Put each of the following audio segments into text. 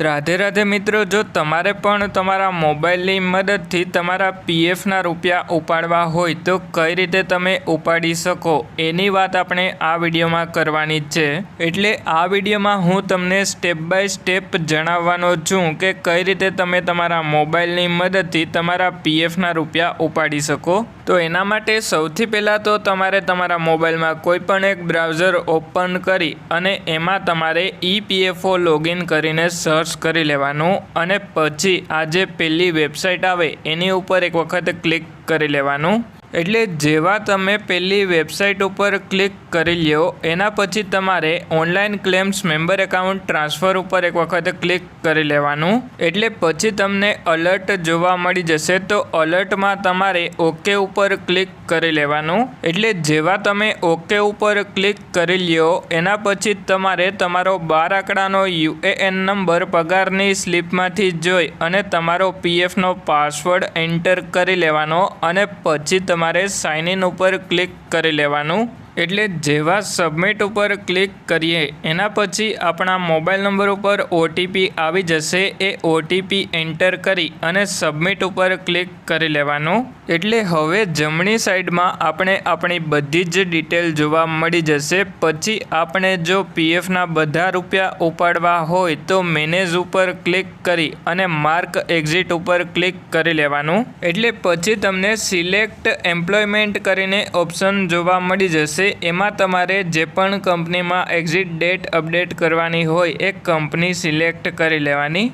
રાધે રાધે મિત્રો, જો તમારે પણ તમારા મોબાઈલની મદદથી તમારા પીએફના રૂપિયા ઉપાડવા હોય, તો કઈ રીતે તમે ઉપાડી શકો? એની વાત આપણે આ વિડીયોમાં કરવાની છે. એટલે આ વિડીયોમાં હું તમને સ્ટેપ બાય સ્ટેપ જણાવવાનો છું કે કઈ રીતે તમે તમારા મોબાઈલની મદદથી તમારા પીએફના રૂપિયા ઉપાડી શકો. તો એના માટે સૌથી પહેલાં તો તમારે તમારા મોબાઈલમાં કોઈ પણ એક બ્રાઉઝર ઓપન કરી અને એમાં તમારે ઈપીએફઓ લોગિન કરીને સર્ચ કરી લેવાનું અને પછી આ જે પહેલી વેબસાઇટ આવે એની ઉપર એક વખત ક્લિક કરી લેવાનું. એટલે જેવા તમે પહેલી વેબસાઇટ ઉપર ક્લિક કરી લ્યો, એના પછી તમારે online claims member account transfer ઉપર એક વખત ક્લિક કરી લેવાનું. એટલે પછી તમને અલર્ટ જોવા મળી જશે, તો અલર્ટમાં તમારે ઓકે ઉપર ક્લિક કરી લેવાનું. એટલે જેવા તમે ઓકે ઉપર ક્લિક કરી લ્યો, એના પછી તમારે તમારો બાર આંકડાનો યુએએન નંબર પગારની સ્લીપમાંથી જોઈ અને તમારો પીએફનો પાસવર્ડ એન્ટર કરી લેવાનો અને પછી તમારે સાઇન ઇન ઉપર ક્લિક કરી લેવાનું. એટલે જેવા સબમિટ ઉપર ક્લિક કરીએ, એના પછી આપણા મોબાઈલ નંબર ઉપર ઓટીપી આવી જશે, એ ઓટીપી એન્ટર કરી અને સબમિટ ઉપર ક્લિક કરી લેવાનું. એટલે હવે જમણી સાઈડમાં આપણે આપણી બધી જ ડિટેલ જોવા મળી જશે. પછી આપણે જો પીએફના બધા રૂપિયા ઉપાડવા હોય તો મેનેજ ઉપર ક્લિક કરી અને માર્ક એક્ઝિટ ઉપર ક્લિક કરી લેવાનું. એટલે પછી તમને સિલેક્ટ એમ્પ્લોયમેન્ટ કરીને ઓપ્શન જોવા મળી જશે. એમાં તમારે જે પણ કંપનીમાં એક્ઝિટ ડેટ અપડેટ કરવાની હોય, એ કંપની સિલેક્ટ કરી લેવાની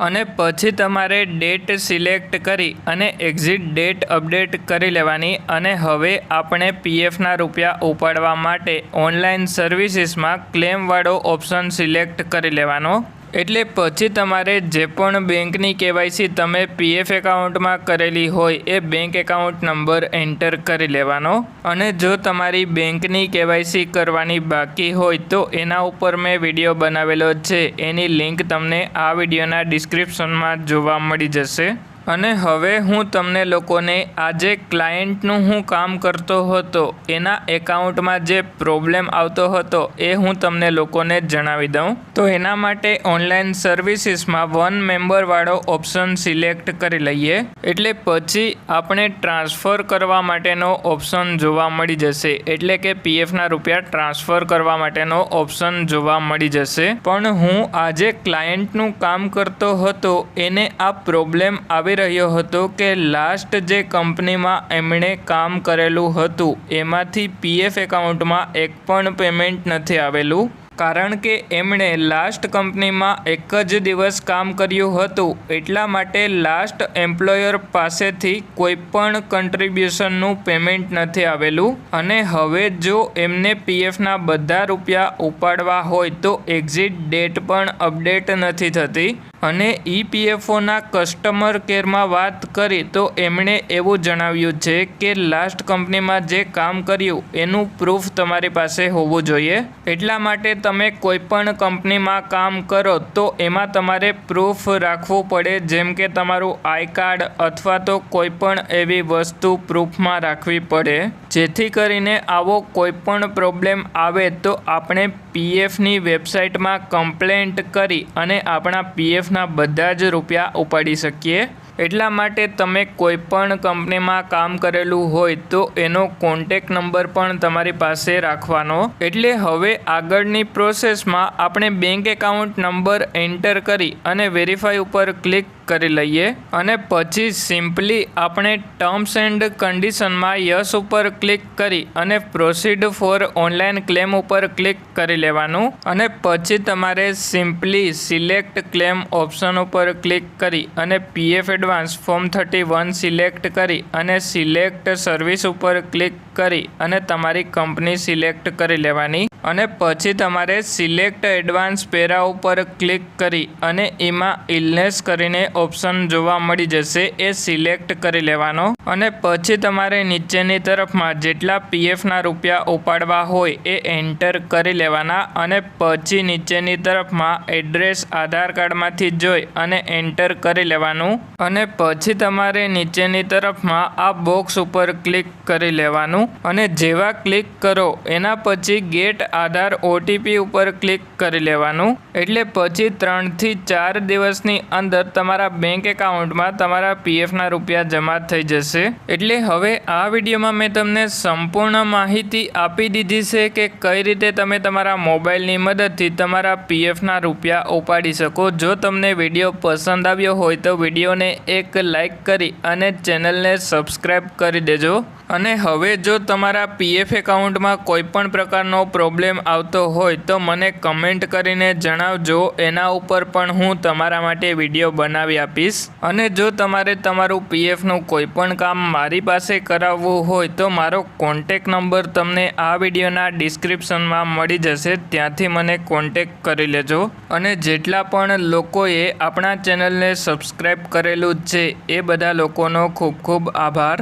અને પછી તમારે ડેટ સિલેક્ટ કરી અને એક્ઝિટ ડેટ અપડેટ કરી લેવાની અને હવે આપણે પીએફના રૂપિયા ઉપાડવા માટે ઓનલાઈન સર્વિસીસમાં ક્લેમવાળો ઓપ્શન સિલેક્ટ કરી લેવાનો. એટલે પછી તમારે જે પણ બેંકની કેવાયસી તમે પીએફ એકાઉન્ટમાં કરેલી હોય એ બેંક એકાઉન્ટ નંબર એન્ટર કરી લેવાનો. અને જો તમારી બેંકની કેવાયસી કરવાની બાકી હોય તો એના ઉપર મેં વીડિયો બનાવેલો છે. એની લિંક તમને આ વિડીયોના ડિસ્ક્રિપ્શનમાં જોવા મળી જશે. અને હવે હું તમને લોકોને આજે ક્લાયન્ટનું હું કામ કરતો હતો, એના એકાઉન્ટમાં જે પ્રોબ્લેમ આવતો હતો એ હું તમને લોકોને જણાવી દઉં. તો એના માટે ઓનલાઈન સર્વિસીસમાં વન મેમ્બરવાળો ઓપ્શન સિલેક્ટ કરી લઈએ. એટલે પછી આપણે ટ્રાન્સફર કરવા માટેનો ઓપ્શન જોવા મળી જશે. એટલે કે પીએફના રૂપિયા ટ્રાન્સફર કરવા માટેનો ઓપ્શન જોવા મળી જશે. પણ હું આજે ક્લાયન્ટનું કામ કરતો હતો, એને આ પ્રોબ્લેમ આવી રહ્યો હતો કે લાસ્ટ જે કંપનીમાં એમણે કામ કરેલું હતું, એમાંથી પીએફ એકાઉન્ટમાં એક પણ પેમેન્ટ નથી આવેલું. કારણ કે એમણે લાસ્ટ કંપનીમાં એક જ દિવસ કામ કર્યું હતું, એટલા માટે લાસ્ટ એમ્પ્લોયર પાસેથી કોઈ પણ કન્ટ્રીબ્યુશનનું પેમેન્ટ નથી આવેલું. અને હવે જો એમને પીએફના બધા રૂપિયા ઉપાડવા હોય તો એક્ઝિટ ડેટ પણ અપડેટ નથી થતી. અને ઈપીએફઓના કસ્ટમર કેરમાં વાત કરી તો એમણે એવું જણાવ્યું છે કે લાસ્ટ કંપનીમાં જે કામ કર્યું એનું પ્રૂફ તમારી પાસે હોવું જોઈએ. એટલા માટે તમે કોઈ પણ કંપનીમાં કામ કરો તો એમાં તમારે પ્રૂફ રાખવું પડે, જેમ કે તમારું આઈ કાર્ડ અથવા તો કોઈ પણ એવી વસ્તુ પ્રૂફમાં રાખવી પડે. જેથી કરીને આવો કોઈપણ પ્રોબ્લેમ આવે તો આપણે પીએફની વેબસાઇટમાં કમ્પ્લેન્ટ કરી અને આપણા પીએફના બધા જ રૂપિયા ઉપાડી શકીએ. એટલા માટે તમે કોઈ પણ કંપનીમાં કામ કરેલું હોય તો એનો કોન્ટેક નંબર પણ તમારી પાસે રાખવાનો. એટલે હવે આગળની પ્રોસેસમાં આપણે બેંક એકાઉન્ટ નંબર એન્ટર કરી અને વેરીફાઈ ઉપર ક્લિક કરી લઈએ અને પછી સિમ્પલી આપણે ટર્મ્સ એન્ડ કન્ડિશનમાં યસ ઉપર ક્લિક કરી અને પ્રોસીડ ફોર ઓનલાઈન ક્લેમ ઉપર ક્લિક કરી લેવાનું અને પછી તમારે સિમ્પલી સિલેક્ટ ક્લેમ ઓપ્શન ઉપર ક્લિક કરી અને PF advance form thirty one select કરી અને સિલેક્ટ સર્વિસ ઉપર ક્લિક કરી અને તમારી કંપની સિલેક્ટ કરી લેવાની. અને પછી તમારે સિલેક્ટ એડવાન્સ પેરા ઉપર ક્લિક કરી અને એમાં ઇલનેસ કરીને ઓપ્શન જોવા મળી જશે એ સિલેક્ટ કરી લેવાનો. અને પછી તમારે નીચેની તરફમાં જેટલા પીએફના રૂપિયા ઉપાડવા હોય એ એન્ટર કરી લેવાના અને પછી નીચેની તરફમાં એડ્રેસ આધાર કાર્ડમાંથી જોઈ અને એન્ટર કરી લેવાનું. અને પછી તમારે નીચેની તરફમાં આ બોક્સ ઉપર ક્લિક કરી લેવાનું. અને જેવા ક્લિક કરો એના પછી ગેટ આધાર ઓટીપી ઉપર ક્લિક કરી લેવાનું. એટલે પછી ત્રણથી ચાર દિવસની અંદર તમારા બેંક એકાઉન્ટમાં તમારા પીએફના રૂપિયા જમા થઈ જશે. એટલે હવે આ વિડીયોમાં મેં તમને સંપૂર્ણ માહિતી આપી દીધી છે કે કઈ રીતે તમે તમારા મોબાઈલની મદદથી તમારા પીએફના રૂપિયા ઉપાડી શકો. જો તમને વીડિયો પસંદ આવ્યો હોય તો વિડીયોને એક લાઈક કરી અને ચેનલને સબસ્ક્રાઈબ કરી દેજો. અને હવે જો તમારા પીએફ એકાઉન્ટમાં કોઈ પણ પ્રકારનો પ્રોબ્લેમ આવતો હોય તો મને કમેન્ટ કરીને જણાવજો. એના ઉપર પણ હું તમારા માટે વીડિયો બનાવી આપીશ. અને જો તમારે તમારું પીએફનું કોઈ પણ કામ મારી પાસે કરાવવું હોય તો મારો કોન્ટેક નંબર તમને આ વિડીયોના ડિસ્ક્રિપ્શનમાં મળી જશે. ત્યાંથી મને કોન્ટેક કરી લેજો. અને જેટલા પણ લોકોએ આપણા ચેનલને સબસ્ક્રાઈબ કરેલું છે, એ બધા લોકોનો ખૂબ ખૂબ આભાર.